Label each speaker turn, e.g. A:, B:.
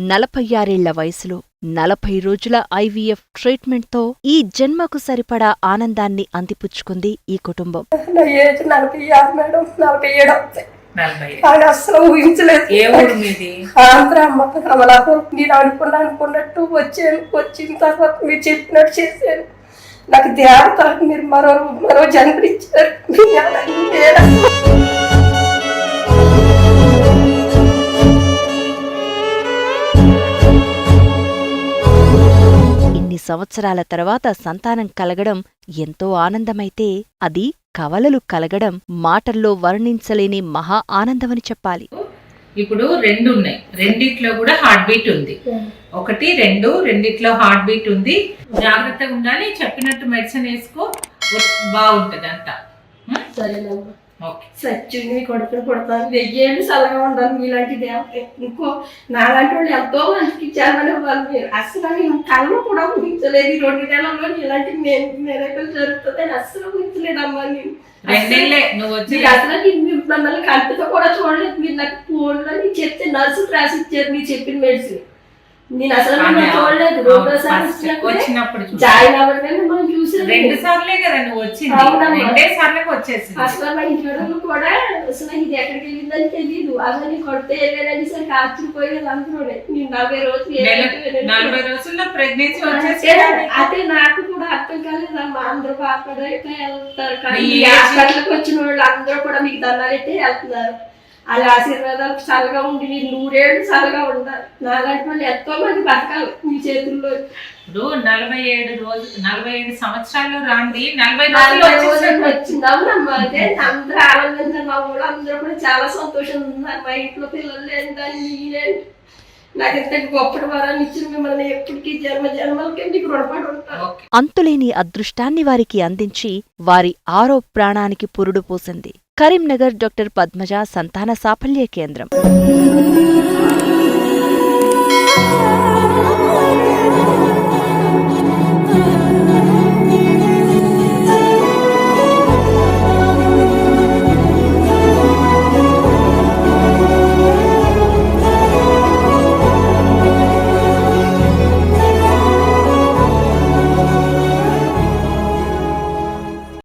A: నలభై ఆరేళ్ళ వయసులో నలభై రోజుల ఐవీఎఫ్ ట్రీట్మెంట్తో ఈ జన్మకు సరిపడా ఆనందాన్ని అందిపుచ్చుకుంది ఈ కుటుంబం.
B: నేను అనుకున్నా అనుకున్నట్టు వచ్చాను. వచ్చిన తర్వాత మీరు చెప్పినట్టు చేశాను. నాకు దేవత మీరు మరో మరో జన్మనిచ్చారు.
A: సంవత్సరాల తర్వాత సంతానం కలగడం ఎంతో ఆనందమైతే అది కవలలు కలగడం మాటల్లో వర్ణించలేని మహా ఆనందమని చెప్పాలి.
C: ఇప్పుడు రెండు ఉన్నాయి రెండిట్లో కూడా హార్ట్ బీట్ ఉంది. ఒకటి రెండు రెండిట్లో హార్ట్ బీట్ ఉంది. జాగ్రత్తగా ఉండాలి. చెప్పినట్టు మెడిసిన్ వేసుకో. బాగుంటది అంతా
B: సత్యుని కొడుకుని కొడతాను వెయ్యేళ్ళు చల్లగా ఉండాలి మీలాంటి దేవత ఇంకో నాలాంటి వాళ్ళు ఎంతో మందికి ఇచ్చారని వాళ్ళు మీరు. అసలు నేను కళ్ళు కూడా ఊహించలేదు ఈ రెండు నెలల్లో ఇలాంటి మెరకలు జరుగుతుందని అస్సలు ఊహించలేదమ్మా నేను. అసలు నేను మిమ్మల్ని కంటితో కూడా చూడలేదు. మీరు నాకు ఫోన్లో మీరు చెప్తే నర్సు రాసి ఇచ్చారు మీరు చెప్పిన మెడిసిన్. నేను అసలు చూడలేదు. వచ్చినప్పుడే
C: వచ్చినప్పుడు చూడు.
B: జాయిన్ అవ్వడమే మిమ్మల్ని చూసాను
C: రెండు సార్లే కదా నువ్వు వచ్చింది.
B: అవునమ్మా.
C: రెండే సార్లకు వచ్చేసింది.
B: అసలు మా ఇంటి వాళ్ళు కూడా అసలు ఇది ఎక్కడికి వెళ్ళిందని తెలియదు అసలు నీ కొడితే వెళ్ళాలని సరికి ఆశ్చర్యపోయేది అందరూ నేను నలభై రోజులు
C: నెల
B: ఏమంటే వెళ్ళాను.
C: నలభై రోజుల్లో ప్రెగ్నెన్సీ వచ్చేసి
B: అదే- నాకు కూడా అర్థం కాలేదమ్మా. అందరూ బాధపడే వెళ్తారు. కానీ హాస్పిటల్కి వచ్చిన వాళ్ళు అందరూ కూడా మీకు దండాలైతే వెళ్తున్నారు. వాళ్ళ ఆశీర్వాదాలు చల్లగా ఉండి మీరు నూరేళ్ళు చల్లగా ఉండాలి. నాలాంటి వాళ్ళు ఎంతో మంది బతకాలి మీ చేతుల్లో.
C: ఇప్పుడు నలభై ఏడు రోజు నలభై ఏడు సంవత్సరాలు రాంది నలభై
B: నలభై
C: రోజులు.
B: వచ్చింది. అవునమ్మా అదే అందరూ ఆనందించారు మా ఊళ్ళో అందరూ కూడా చాలా సంతోషంగా ఉన్నారు. మా ఇంట్లో పిల్లలు లేని దాన్ని నేనేంటి నాకు ఇంత గొప్పటి వరాన్ని ఇచ్చిన మిమ్మల్ని ఎప్పటికీ జన్మ జన్మలకి మీకు రుణపడి ఉంటాను
C: ఓకే.
A: అంతులేని అదృష్టాన్ని వారికి అందించి వారి ఆరో ప్రాణానికి పురుడు పోసింది. కరీంనగర్ డాక్టర్ పద్మజ సంతాన సాఫల్య కేంద్రం.